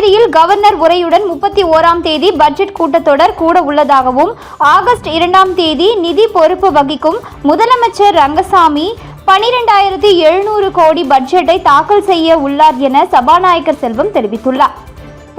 புதுச்சேரியில் கவர்னர் உரையுடன் முப்பத்தி ஓராம் தேதி பட்ஜெட் கூட்டத்தொடர் கூட உள்ளதாகவும் ஆகஸ்ட் இரண்டாம் தேதி நிதி பொறுப்பு வகிக்கும் முதலமைச்சர் ரங்கசாமி பனிரெண்டாயிரத்தி எழுநூறு கோடி பட்ஜெட்டை தாக்கல் செய்ய உள்ளார் என சபாநாயகர் செல்வம் தெரிவித்துள்ளார்.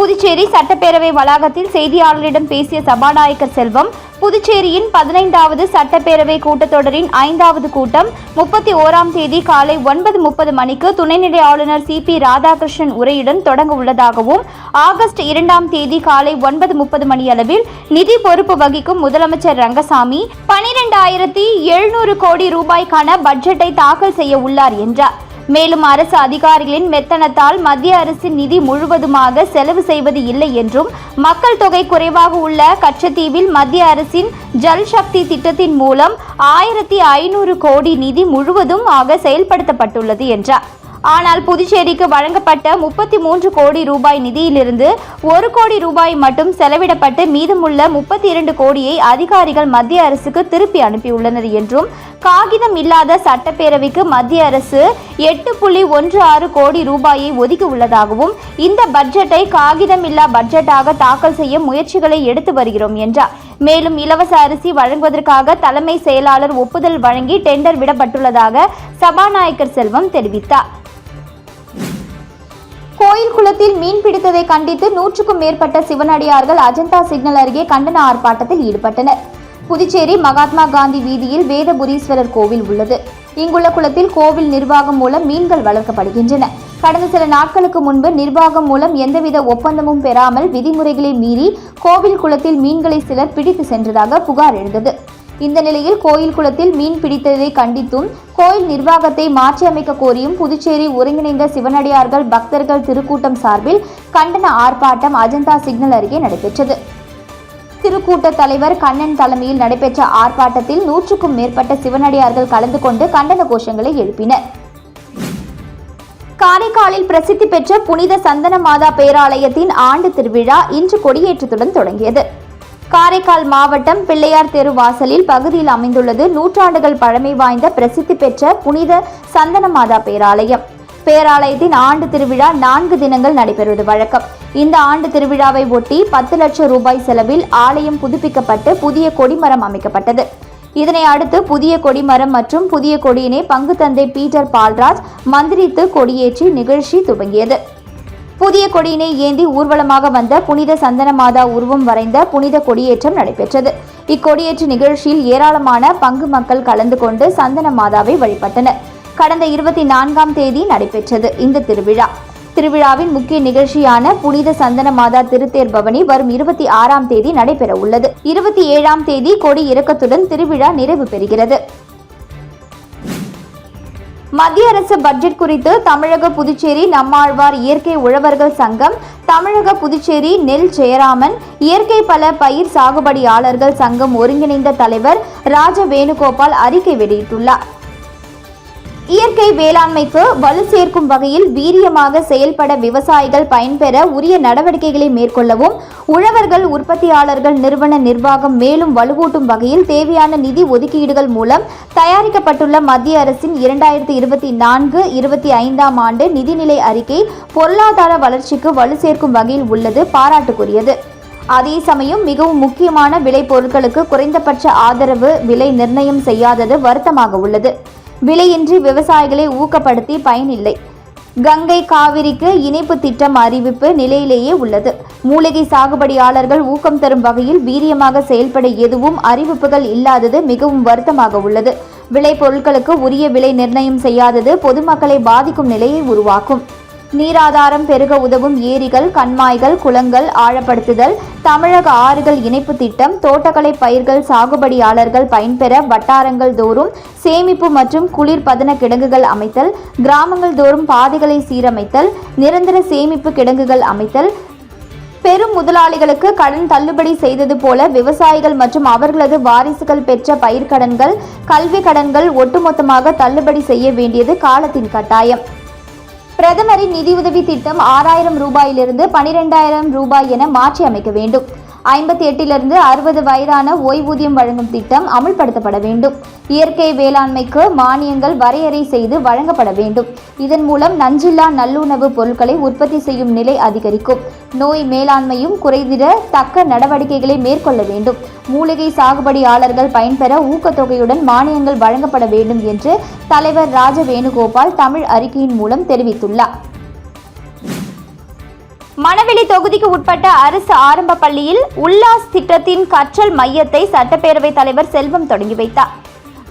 புதுச்சேரி சட்டப்பேரவை வளாகத்தில் செய்தியாளர்களிடம் பேசிய சபாநாயகர் செல்வம் புதுச்சேரியின் பதினைந்தாவது சட்டப்பேரவை கூட்டத்தொடரின் ஐந்தாவது கூட்டம் முப்பத்தி ஓராம் தேதி காலை ஒன்பது முப்பது மணிக்கு துணைநிலை ஆளுநர் சி பி ராதாகிருஷ்ணன் உரையுடன் தொடங்க உள்ளதாகவும் ஆகஸ்ட் இரண்டாம் தேதி காலை ஒன்பது முப்பது மணியளவில் நிதி பொறுப்பு வகிக்கும் முதலமைச்சர் ரங்கசாமி பனிரெண்டாயிரத்தி எழுநூறு கோடி ரூபாய்க்கான பட்ஜெட்டை தாக்கல் செய்ய உள்ளார் என்றார். மேலும் அரசு அதிகாரிகளின் மெத்தனத்தால் மத்திய அரசின் நிதி முழுவதுமாக செலவு செய்வது இல்லை என்றும் மக்கள் தொகை குறைவாக உள்ள கச்சத்தீவில் மத்திய அரசின் ஜல் சக்தி திட்டத்தின் மூலம் ஆயிரத்தி ஐநூறு கோடி நிதி முழுவதும் ஆக செயல்படுத்தப்பட்டுள்ளது என்றார். ஆனால் புதுச்சேரிக்கு வழங்கப்பட்ட முப்பத்தி மூன்று கோடி ரூபாய் நிதியிலிருந்து ஒரு கோடி ரூபாய் மட்டும் செலவிடப்பட்டு மீதமுள்ள முப்பத்தி இரண்டு கோடியை அதிகாரிகள் மத்திய அரசுக்கு திருப்பி அனுப்பியுள்ளனர் என்றும் காகிதம் இல்லாத சட்டப்பேரவைக்கு மத்திய அரசு எட்டு புள்ளி ஒன்று ஆறு கோடி ரூபாயை ஒதுக்கி உள்ளதாகவும் இந்த பட்ஜெட்டை காகிதமில்லா பட்ஜெட்டாக தாக்கல் செய்ய முயற்சிகளை எடுத்து வருகிறோம் என்றார். மேலும் இலவச அரிசி வழங்குவதற்காக தலைமை செயலாளர் ஒப்புதல் வழங்கி டெண்டர் விடப்பட்டுள்ளதாக சபாநாயகர் செல்வம் தெரிவித்தார். கோயில் குளத்தில் மீன் பிடித்ததை கண்டித்து நூற்றுக்கும் மேற்பட்ட சிவனடியார்கள் அஜந்தா சிக்னல் அருகே கண்டன ஆர்ப்பாட்டத்தில் ஈடுபட்டனர். புதுச்சேரி மகாத்மா காந்தி வீதியில் வேதபுரீஸ்வரர் கோவில் உள்ளது. இங்குள்ள குளத்தில் கோவில் நிர்வாகம் மூலம் மீன்கள் வளர்க்கப்படுகின்றன. கடந்த சில நாட்களுக்கு முன்பு நிர்வாகம் மூலம் எந்தவித ஒப்பந்தமும் பெறாமல் விதிமுறைகளை மீறி கோவில் குளத்தில் மீன்களை சிலர் பிடித்து சென்றதாக புகார் எழுந்தது. இந்த நிலையில் கோயில் குளத்தில் மீன் பிடித்ததை கண்டித்தும் கோயில் நிர்வாகத்தை மாற்றியமைக்க கோரியும் புதுச்சேரி ஒருங்கிணைந்த சிவனடியார்கள் பக்தர்கள் திருக்கூட்டம் சார்பில் கண்டன ஆர்ப்பாட்டம் அஜந்தா சிக்னல் அருகே நடைபெற்றது. திருக்கூட்ட தலைவர் கண்ணன் தலைமையில் நடைபெற்ற ஆர்ப்பாட்டத்தில் நூற்றுக்கும் மேற்பட்ட சிவனடியார்கள் கலந்து கொண்டு கண்டன கோஷங்களை எழுப்பினர். காரைக்காலில் பிரசித்தி பெற்ற புனித சந்தன மாதா பேராலயத்தின் ஆண்டு திருவிழா இன்று கொடியேற்றத்துடன் தொடங்கியது. காரைக்கால் மாவட்டம் பிள்ளையார் தெரு வாசலில் பகுதியில் அமைந்துள்ளது நூற்றாண்டுகள் பழமை வாய்ந்த பிரசித்தி பெற்ற புனித சந்தனமாதா பேராலயம். பேராலயத்தின் ஆண்டு திருவிழா நான்கு தினங்கள் நடைபெறுவது வழக்கம். இந்த ஆண்டு திருவிழாவை ஒட்டி பத்து லட்சம் ரூபாய் செலவில் ஆலயம் புதுப்பிக்கப்பட்டு புதிய கொடிமரம் அமைக்கப்பட்டது. இதனை அடுத்து புதிய கொடிமரம் மற்றும் புதிய கொடியினை பங்கு தந்தை பீட்டர் பால்ராஜ் மந்திரித்து கொடியேற்றி நிகழ்ச்சி துவங்கியது. புதிய கொடியினை ஏந்தி ஊர்வலமாக வந்த புனித சந்தன மாதா உருவம் வரைந்த புனித கொடியேற்றம் நடைபெற்றது. இக்கொடியேற்ற நிகழ்ச்சியில் ஏராளமான பங்கு மக்கள் கலந்து கொண்டு சந்தன மாதாவை வழிபட்டனர். கடந்த இருபத்தி நான்காம் தேதி நடைபெற்றது இந்த திருவிழா. திருவிழாவின் முக்கிய நிகழ்ச்சியான புனித சந்தன மாதா திருத்தேர் பவனி வரும் இருபத்தி ஆறாம் தேதி நடைபெற உள்ளது இருபத்தி ஏழாம் தேதி கொடி இறக்கத்துடன் திருவிழா நிறைவு பெறுகிறது. மத்திய அரசு பட்ஜெட் குறித்து தமிழக புதுச்சேரி நம்மாழ்வார் இயற்கை உழவர்கள் சங்கம் தமிழக புதுச்சேரி நெல் ஜெயராமன் இயற்கை பல பயிர் சாகுபடியாளர்கள் சங்கம் ஒருங்கிணைந்த தலைவர் ராஜ வேணுகோபால் அறிக்கை வெளியிட்டுள்ளார். இயற்கை வேளாண்மைக்கு வலு சேர்க்கும் வகையில் வீரியமாக செயல்பட விவசாயிகள் பயன்பெற உரிய நடவடிக்கைகளை மேற்கொள்ளவும் உழவர்கள் உற்பத்தியாளர்கள் நிறுவன நிர்வாகம் மேலும் வலுவூட்டும் வகையில் தேவையான நிதி ஒதுக்கீடுகள் மூலம் தயாரிக்கப்பட்டுள்ள மத்திய அரசின் இரண்டாயிரத்தி இருபத்தி நான்கு இருபத்தி ஐந்தாம் ஆண்டு நிதிநிலை அறிக்கை பொருளாதார வளர்ச்சிக்கு வலு சேர்க்கும் வகையில் உள்ளது பாராட்டுக்குரியது. அதே சமயம் மிகவும் முக்கியமான விளைபொருட்களுக்கு குறைந்தபட்ச ஆதரவு விலை நிர்ணயம் செய்யாதது வருத்தமாக உள்ளது. விலையின்றி விவசாயிகளை ஊக்கப்படுத்தி பயனில்லை கங்கை காவிரிக்கு இணைப்பு திட்டம் அறிவிப்பு நிலையிலேயே உள்ளது. மூலிகை சாகுபடியாளர்கள் ஊக்கம் தரும் வகையில் வீரியமாக செயல்பட எதுவும் அறிவிப்புகள் இல்லாதது மிகவும் வருத்தமாக உள்ளது. விளைபொருட்களுக்கு உரிய விலை நிர்ணயம் செய்யாதது பொதுமக்களை பாதிக்கும் நிலையை உருவாக்கும். நீராதாரம் பெருக உதவும் ஏரிகள் கண்மாய்கள் குளங்கள் ஆழப்படுத்துதல் தமிழக ஆறுகள் இணைப்பு திட்டம் தோட்டக்கலை பயிர்கள் சாகுபடியாளர்கள் பயன்பெற வட்டாரங்கள் தோறும் சேமிப்பு மற்றும் குளிர் பதன கிடங்குகள் அமைத்தல் கிராமங்கள் தோறும் பாதைகளை சீரமைத்தல் நிரந்தர சேமிப்பு கிடங்குகள் அமைத்தல் பெரும் முதலாளிகளுக்கு கடன் தள்ளுபடி செய்தது போல விவசாயிகள் மற்றும் அவர்களது வாரிசுகள் பெற்ற பயிர்க்கடன்கள் கல்வி கடன்கள் ஒட்டுமொத்தமாக தள்ளுபடி செய்ய வேண்டியது காலத்தின் கட்டாயம். பிரதமரின் நிதியுதவி திட்டம் ஆறாயிரம் ரூபாயிலிருந்து பனிரெண்டாயிரம் ரூபாய் என மாற்றி அமைக்க வேண்டும். ஐம்பத்தி எட்டிலிருந்து அறுபது வயதான ஓய்வூதியம் வழங்கும் திட்டம் அமுல்படுத்தப்பட வேண்டும். இயற்கை வேளாண்மைக்கு மானியங்கள் வரையறை செய்து வழங்கப்பட வேண்டும். இதன் மூலம் நஞ்சில்லா நல்லுணவு பொருட்களை உற்பத்தி செய்யும் நிலை அதிகரிக்கும். நோய் மேலாண்மையும் குறைந்திட தக்க நடவடிக்கைகளை மேற்கொள்ள வேண்டும். மூலிகை சாகுபடியாளர்கள் பயன்பெற ஊக்கத்தொகையுடன் மானியங்கள் வழங்கப்பட வேண்டும் என்று தலைவர் ராஜ வேணுகோபால் தமிழ் அறிக்கையின் மூலம் தெரிவித்துள்ளார். மணவெளி தொகுதிக்கு உட்பட்ட அரசு ஆரம்ப பள்ளியில் உல்லாஸ் திட்டத்தின் கற்றல் மையத்தை சட்டப்பேரவைத் தலைவர் செல்வம் தொடங்கி வைத்தார்.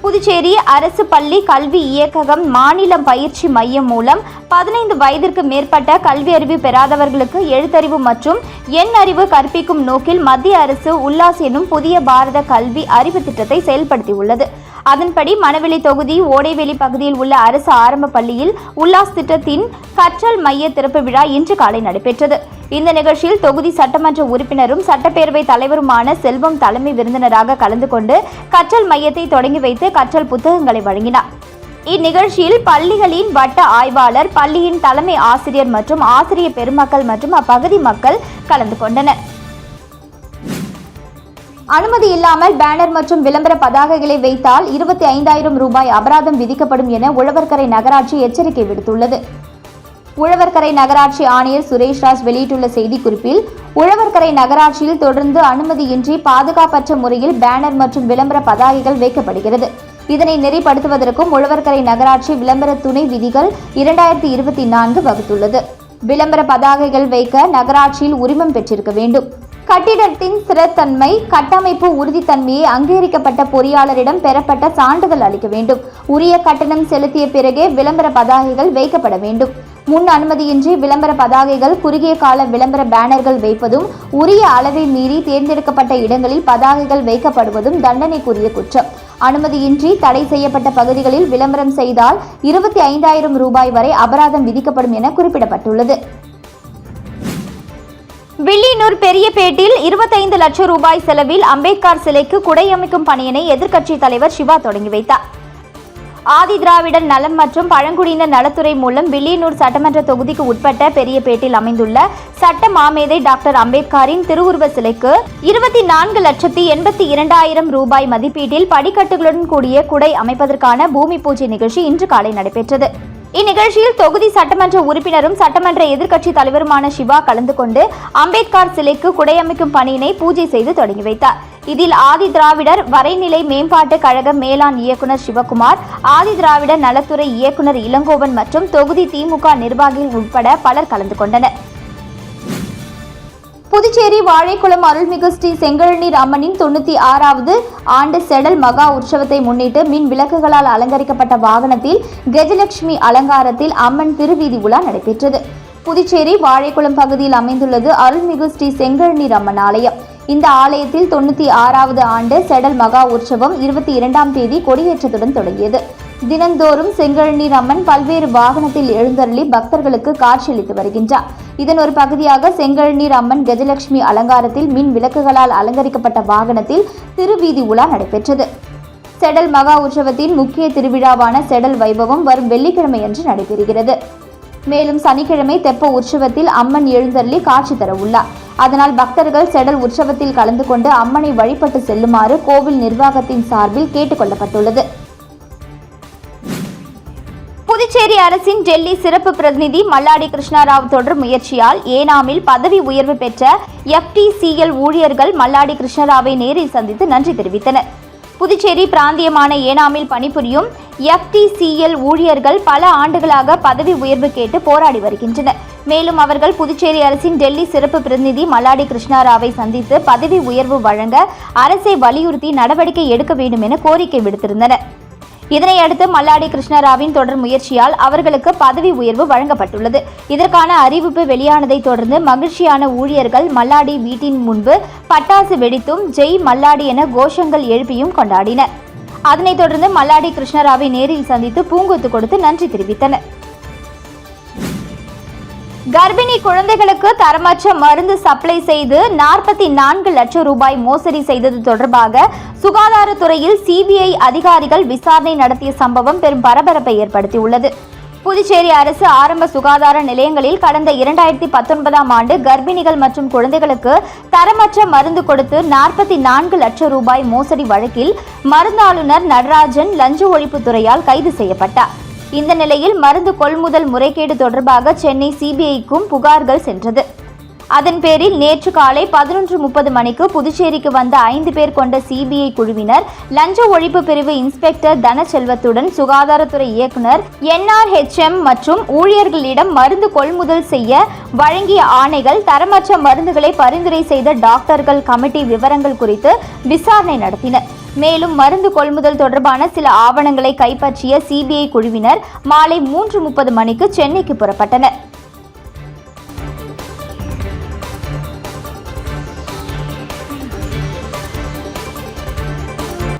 புதுச்சேரி அரசு பள்ளி கல்வி இயக்ககம் மாநிலம் பயிற்சி மையம் மூலம் பதினைந்து வயதிற்கு மேற்பட்ட கல்வி அறிவு பெறாதவர்களுக்கு எழுத்தறிவு மற்றும் எண் அறிவு கற்பிக்கும் நோக்கில் மத்திய அரசு உல்லாஸ் எனும் புதிய பாரத கல்வி அறிவு திட்டத்தை செயல்படுத்தியுள்ளது. அதன்படி மணவெளி தொகுதி ஓடைவெளி பகுதியில் உள்ள அரசு ஆரம்ப பள்ளியில் உல்லாஸ் திட்டத்தின் கற்றல் மைய திறப்பு விழா இன்று காலை நடைபெற்றது. இந்த நிகழ்ச்சியில் தொகுதி சட்டமன்ற உறுப்பினரும் சட்டப்பேரவை தலைவருமான செல்வம் தலைமை விருந்தினராக கலந்து கொண்டு கற்றல் மையத்தை தொடங்கி வைத்து கற்றல் புத்தகங்களை வழங்கினார். இந்நிகழ்ச்சியில் பள்ளிகளின் வட்ட ஆய்வாளர் பள்ளியின் தலைமை ஆசிரியர் மற்றும் ஆசிரிய பெருமக்கள் மற்றும் அப்பகுதி மக்கள் கலந்து கொண்டனர். அனுமதி இல்லாமல் பேனர் மற்றும் விளம்பர பதாகைகளை வைத்தால் இருபத்தி ஐந்தாயிரம் ரூபாய் அபராதம் விதிக்கப்படும் என உழவர்கரை நகராட்சி எச்சரிக்கை விடுத்துள்ளது. உழவர்கரை நகராட்சி ஆணையர் சுரேஷ்ராஜ் வெளியிட்டுள்ள செய்திக்குறிப்பில் உழவர்கரை நகராட்சியில் தொடர்ந்து அனுமதியின்றி பாதுகாப்பற்ற முறையில் பேனர் மற்றும் விளம்பர பதாகைகள் வைக்கப்படுகிறது. இதனை நெறிப்படுத்துவதற்கும் உழவர்கரை நகராட்சி விளம்பர துணை விதிகள் இரண்டாயிரத்தி இருபத்தி நான்கு வகுத்துள்ளது. விளம்பர பதாகைகள் வைக்க நகராட்சியில் உரிமம் பெற்றிருக்க வேண்டும். கட்டிடத்தின் ஸ்திரத்தன்மை கட்டமைப்பு உறுதித்தன்மையை அங்கீகரிக்கப்பட்ட பொறியாளரிடம் பெறப்பட்ட சான்றிதழ் அளிக்க வேண்டும். உரிய கட்டணம் செலுத்திய பிறகே விளம்பர பதாகைகள் வைக்கப்பட வேண்டும். முன் அனுமதியின்றி விளம்பர பதாகைகள் குறுகிய கால விளம்பர பேனர்கள் வைப்பதும் உரிய அளவை மீறி தேர்ந்தெடுக்கப்பட்ட இடங்களில் பதாகைகள் வைக்கப்படுவதும் தண்டனைக்குரிய குற்றம். அனுமதியின்றி தடை செய்யப்பட்ட பகுதிகளில் விளம்பரம் செய்தால் இருபத்தி ஐந்தாயிரம் ரூபாய் வரை அபராதம் விதிக்கப்படும் என குறிப்பிடப்பட்டுள்ளது. வில்லியனூர் பெரியபேட்டில் இருபத்தைந்து லட்சம் ரூபாய் செலவில் அம்பேத்கர் சிலைக்கு குடை அமைக்கும் பணியினை எதிர்க்கட்சி தலைவர் சிவா தொடங்கி வைத்தார். ஆதி திராவிடர் நலம் மற்றும் பழங்குடியினர் நலத்துறை மூலம் வில்லியனூர் சட்டமன்ற தொகுதிக்கு உட்பட்ட பெரியபேட்டில் அமைந்துள்ள சட்ட மாமேதை டாக்டர் அம்பேத்கரின் திருவுருவ சிலைக்கு இருபத்தி நான்கு லட்சத்தி எண்பத்தி இரண்டாயிரம் ரூபாய் மதிப்பீட்டில் படிக்கட்டுகளுடன் கூடிய குடை அமைப்பதற்கான பூமி பூஜை நிகழ்ச்சி இன்று காலை நடைபெற்றது. இந்நிகழ்ச்சியில் தொகுதி சட்டமன்ற உறுப்பினரும் சட்டமன்ற எதிர்க்கட்சி தலைவருமான சிவா கலந்து கொண்டு அம்பேத்கர் சிலைக்கு குடையமைக்கும் பணியினை பூஜை செய்து தொடங்கி வைத்தார். இதில் ஆதி திராவிடர் வரைநிலை மேம்பாட்டு கழக மேலாண் இயக்குனர் சிவகுமார் ஆதி திராவிடர் நலத்துறை இயக்குனர் இளங்கோவன் மற்றும் தொகுதி திமுக நிர்வாகிகள் உட்பட பலர் கலந்து கொண்டனர். புதுச்சேரி வாழைக்குளம் அருள்மிகு ஸ்ரீ செங்கழநீர் அம்மனின் தொண்ணூற்றி ஆறாவது ஆண்டு செடல் மகா உற்சவத்தை முன்னிட்டு மின் விளக்குகளால் அலங்கரிக்கப்பட்ட வாகனத்தில் கஜலட்சுமி அலங்காரத்தில் அம்மன் திருவீதி உலா நடைபெற்றது. புதுச்சேரி வாழைக்குளம் பகுதியில் அமைந்துள்ளது அருள்மிகு ஸ்ரீ செங்கழநீர் அம்மன் ஆலயம். இந்த ஆலயத்தில் தொண்ணூற்றி ஆறாவது ஆண்டு செடல் மகா உற்சவம் இருபத்தி இரண்டாம் தேதி கொடியேற்றத்துடன் தொடங்கியது. தினந்தோறும் செங்கழநீர் அம்மன் பல்வேறு வாகனத்தில் எழுந்தருளி பக்தர்களுக்கு காட்சியளித்து வருகின்றார். இதன் ஒரு பகுதியாக செங்கழநீர் அம்மன் கஜலட்சுமி அலங்காரத்தில் மின் விளக்குகளால் அலங்கரிக்கப்பட்ட வாகனத்தில் திருவீதி உலா நடைபெற்றது. செடல் மகா உற்சவத்தின் முக்கிய திருவிழாவான செடல் வைபவம் வரும் வெள்ளிக்கிழமையன்று நடைபெறுகிறது. மேலும் சனிக்கிழமை தெப்ப உற்சவத்தில் அம்மன் எழுந்தருளி காட்சி தர உள்ளார். அதனால் பக்தர்கள் செடல் உற்சவத்தில் கலந்து கொண்டு அம்மனை வழிபட்டு செல்லுமாறு கோவில் நிர்வாகத்தின் சார்பில் கேட்டுக்கொள்ளப்பட்டுள்ளது புதுச்சேரி அரசின் டெல்லி சிறப்பு பிரதிநிதி மல்லாடி கிருஷ்ணாராவ் தொடர் முயற்சியால் ஏனாமில் பதவி உயர்வு பெற்ற எஃப்டிசிஎல் ஊழியர்கள் மல்லாடி கிருஷ்ணராவை நேரில் சந்தித்து நன்றி தெரிவித்தனர். புதுச்சேரி பிராந்தியமான ஏனாமில் பணிபுரியும் எஃப்டிசிஎல் ஊழியர்கள் பல ஆண்டுகளாக பதவி உயர்வு கேட்டு போராடி வருகின்றனர். மேலும் அவர்கள் புதுச்சேரி அரசின் டெல்லி சிறப்பு பிரதிநிதி மல்லாடி கிருஷ்ணாராவை சந்தித்து பதவி உயர்வு வழங்க அரசை வலியுறுத்தி நடவடிக்கை எடுக்க வேண்டும் என கோரிக்கை விடுத்திருந்தனர். இதனையடுத்து மல்லாடி கிருஷ்ணராவின் தொடர் முயற்சியால் அவர்களுக்கு பதவி உயர்வு வழங்கப்பட்டுள்ளது. இதற்கான அறிவிப்பு வெளியானதை தொடர்ந்து மகிழ்ச்சியான ஊழியர்கள் மல்லாடி வீட்டின் முன்பு பட்டாசு வெடித்தும் ஜெய் மல்லாடி என கோஷங்கள் எழுப்பியும் கொண்டாடினர். அதனைத் தொடர்ந்து மல்லாடி கிருஷ்ணராவை நேரில் சந்தித்து பூங்கொத்து கொடுத்து நன்றி தெரிவித்தனர். கர்ப்பிணி குழந்தைகளுக்கு தரமற்ற மருந்து சப்ளை செய்து நாற்பத்தி நான்கு லட்சம் ரூபாய் மோசடி செய்தது தொடர்பாக சுகாதாரத்துறையில் சிபிஐ அதிகாரிகள் விசாரணை நடத்திய சம்பவம் பெரும் பரபரப்பை ஏற்படுத்தியுள்ளது. புதுச்சேரி அரசு ஆரம்ப சுகாதார நிலையங்களில் கடந்த இரண்டாயிரத்தி பத்தொன்பதாம் ஆண்டு கர்ப்பிணிகள் மற்றும் குழந்தைகளுக்கு தரமற்ற மருந்து கொடுத்து நாற்பத்தி நான்கு லட்சம் ரூபாய் மோசடி வழக்கில் மருந்தாளுநர் நடராஜன் லஞ்ச ஒழிப்புத்துறையால் கைது செய்யப்பட்டார். இந்த நிலையில் மருந்து கொள்முதல் முறைகேடு தொடர்பாக சென்னை சிபிஐக்கும் புகார்கள் சென்றது. அதன் பேரில் நேற்று காலை பதினொன்று முப்பது மணிக்கு புதுச்சேரிக்கு வந்த ஐந்து பேர் கொண்ட சிபிஐ குழுவினர் லஞ்ச ஒழிப்பு பிரிவு இன்ஸ்பெக்டர் தனசெல்வத்துடன் சுகாதாரத்துறை இயக்குனர் என்ஆர்ஹெச்எம் மற்றும் ஊழியர்களிடம் மருந்து கொள்முதல் செய்ய வழங்கிய ஆணைகள் தரமற்ற மருந்துகளை பரிந்துரை செய்த டாக்டர்கள் கமிட்டி விவரங்கள் குறித்து விசாரணை நடத்தினர் மேலும் மருந்து கொள்முதல் தொடர்பான சில ஆவணங்களை கைப்பற்றிய சிபிஐ குழுவினர் மாலை மூன்று முப்பது மணிக்கு சென்னைக்கு புறப்பட்டனர்.